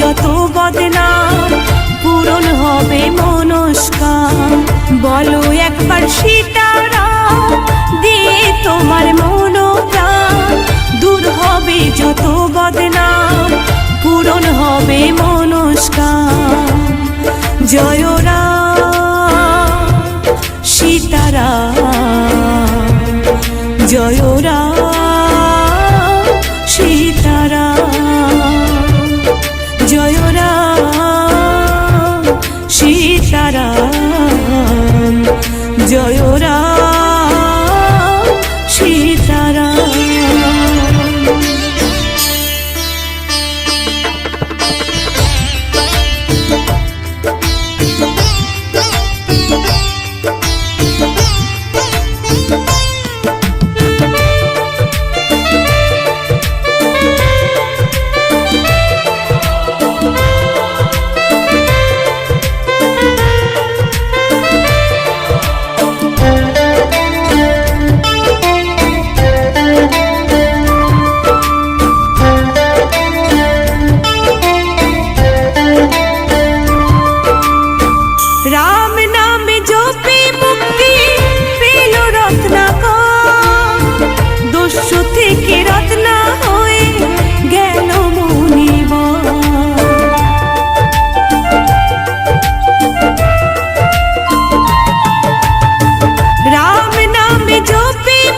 যত বদনাম, পূরণ হবে মনস্কার বলো একবার সীতারা, দিয়ে তোমার মনোপ্রাণ। দূর হবে যত বদনাম, পূরণ হবে মনস্কার জয়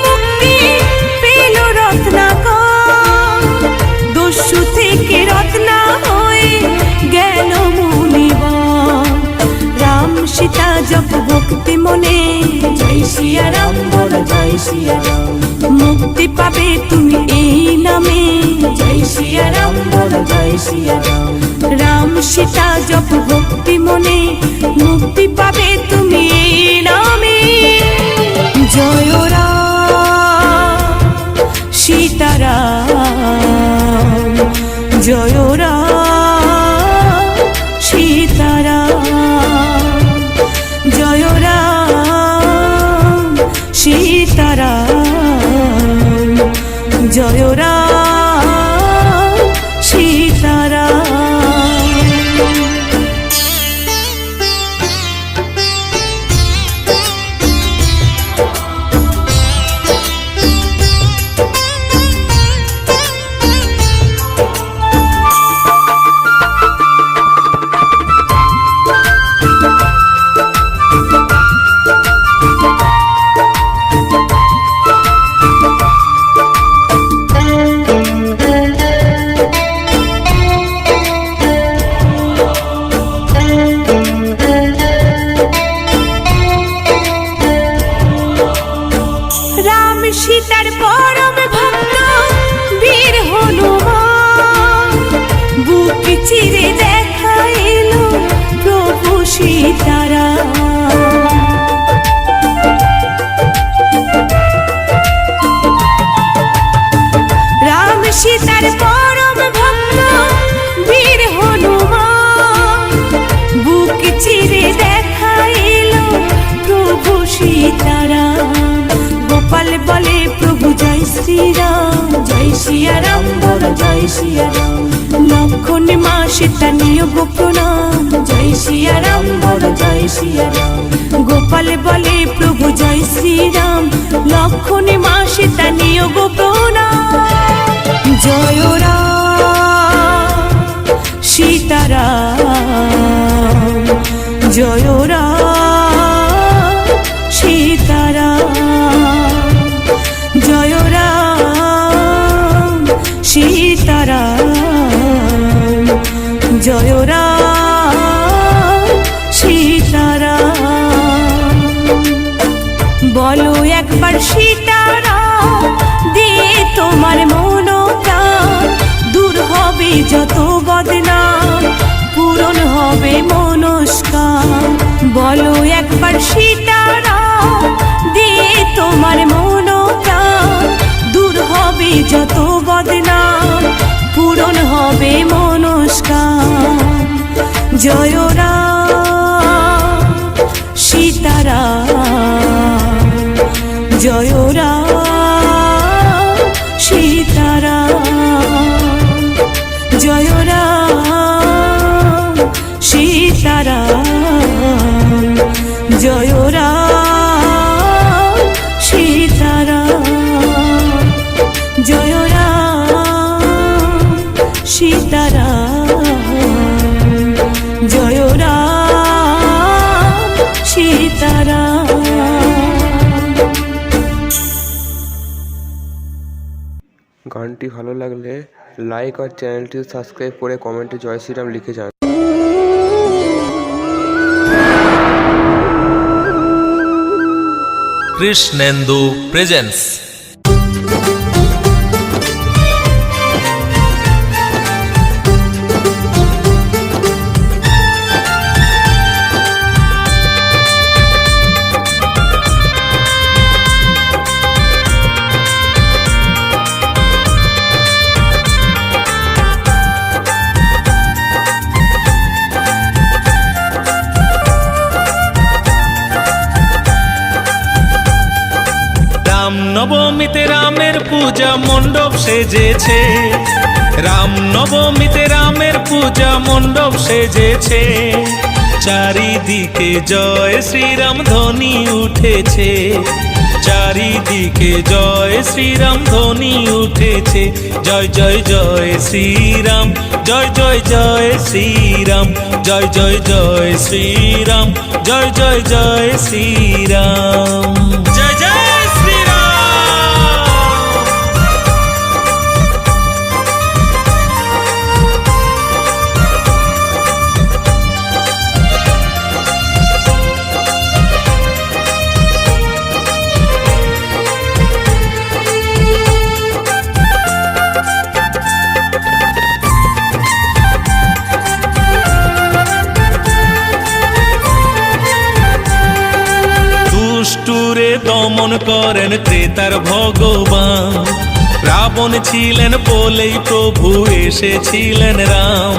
মুক্তি দস্যু থেকে রাম সীতা ভক্তি মনে মুক্তি পাবে তুমি এই নামে, জয় সিয়া রাম বল, জয় সিয়া রাম। রাম সীতা জপ ভক্তি মনে, মুক্তি চিরে জয়রা সীতারা জয়রা। জয় সিয়ারাম লক্ষণ মা সীতা নিয় গোপনাম জয় সিয়ারাম বল জয় সিয়ারাম গোপাল বলে, প্রভু জয় শ্রীরাম। লক্ষণ মা সীতা নিয় প্রণাম বলো একবার সীতারাম দিয়ে তোমার মনোপ্রাণ দূর হবে যত বদনাম, পূরণ হবে মনস্কার বলো একবার সীতারাম দিয়ে তোমার মনোপ্রাণ দূর হবে যত বদনাম, পূরণ হবে মনস্কার জয় রাম সীতারাম লাইক আর চ্যানেলটি সাবস্ক্রাইব করে কমেন্টে জয় শ্রীরাম লিখে যান কৃষ্ণেন্দু প্রেজেন্স নবমীতে রামের পূজা মণ্ডপ সেজেছে। রাম নবমীতে রামের পূজা মণ্ডপ সেজেছে। চারিদিকে জয় শ্রীরাম ধ্বনি উঠেছে। চারিদিকে জয় শ্রীরাম ধ্বনি উঠেছে। জয় জয় জয় শ্রীরাম, জয় জয় জয় শ্রীরাম, জয় জয় জয় শ্রীরাম, জয় জয় জয় শ্রীরাম। দুষ্টুরে দমন করেন ত্রেতার ভগবান। রাবণ ছিলেন বলেই প্রভু এসেছিলেন রাম।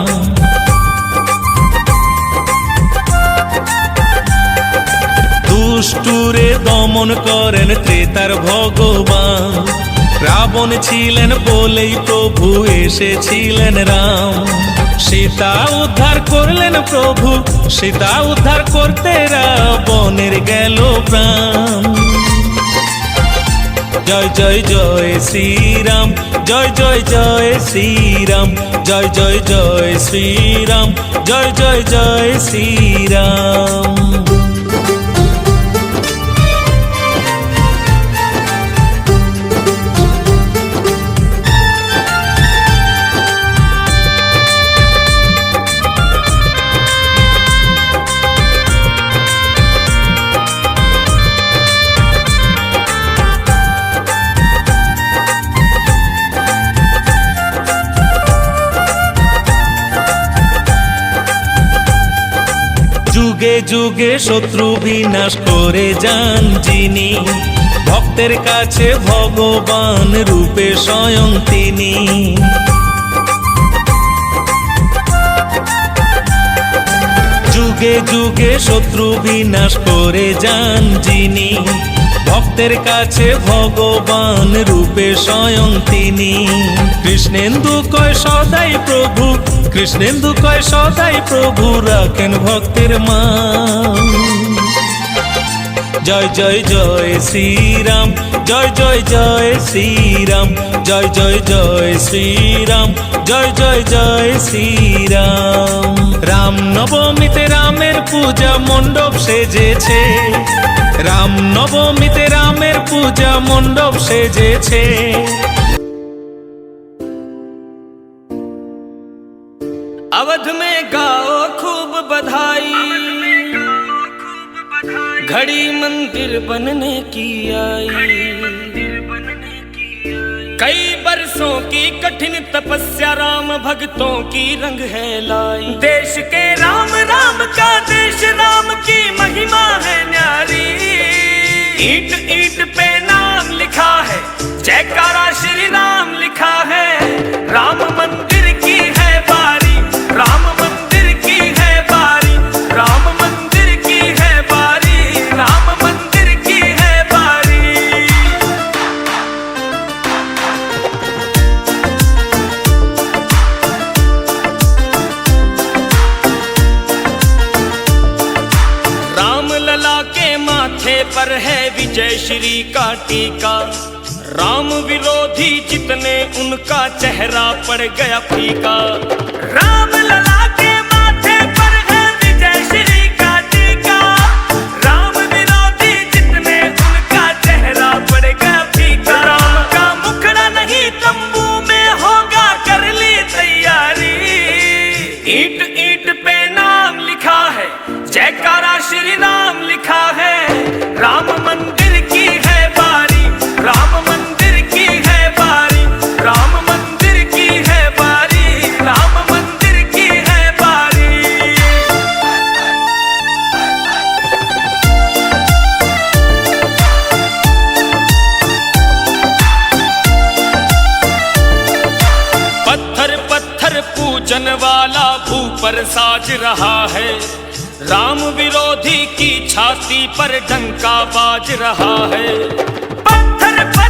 দুষ্টুরে দমন করেন ত্রেতার ভগবান। রাবণ ছিলেন বলেই প্রভু এসেছিলেন রাম। সীতা উদ্ধার করলেন প্রভু, সীতা উদ্ধার করতে রাবণের গেল প্রাণ। জয় জয় জয় শ্রীরাম, জয় জয় জয় শ্রীরাম, জয় জয় জয় শ্রীরাম, জয় জয় জয় শ্রীরাম। যুগে যুগে শত্রু বিনাশ করে যান যিনি, ভক্তের কাছে ভগবান রূপে স্বয়ং তিনি। যুগে যুগে শত্রু বিনাশ করে যান যিনি, ভক্তের কাছে ভগবান রূপে স্বয়ং তিনি। কৃষ্ণেন্দু কয়, সদাই প্রভু কৃষ্ণেন্দু কয়, সদাই প্রভু রাখেন ভক্তের মা জয় জয় জয় শ্রীরাম, জয় জয় জয় শ্রীরাম, জয় জয় জয় শ্রীরাম, জয় জয় জয় শ্রীরাম। রাম নবমীতে রামের পূজা মণ্ডপ সেজেছে। রাম নবমীতে রামের পূজা মণ্ডপ সেজেছে। अवध में गाओ खूब बधाई। घड़ी मंदिर बनने की आई। कई बरसों की कठिन तपस्या राम भक्तों की रंग है लाई। देश के राम राम का देश, राम की महिमा है न्यारी। ईट ईट पे नाम लिखा है, जयकारा श्री राम लिखा है। राम मंदिर चेहरा पड़ गया फीका। वाला पर साज रहा है। राम विरोधी की छाती पर डंका बाज रहा है। पत्थर पत्थर